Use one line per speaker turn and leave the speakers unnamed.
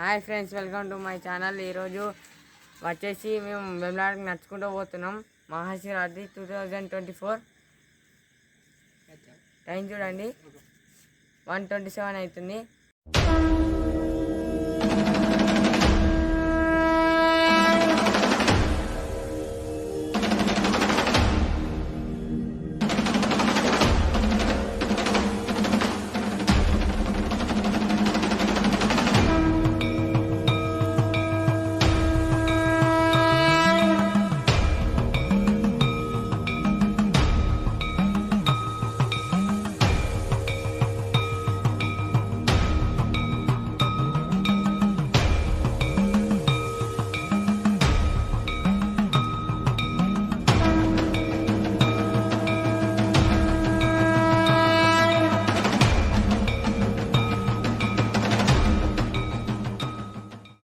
Hi friends welcome to my channel. ఈరోజు వచ్చేసి మేము వెమ్లాడకి నడుచుకుంటూ పోతున్నాం. Mahashivratri two thousand twenty four time చూడండి. వన్ ట్వంటీ సెవెన్ అవుతుంది.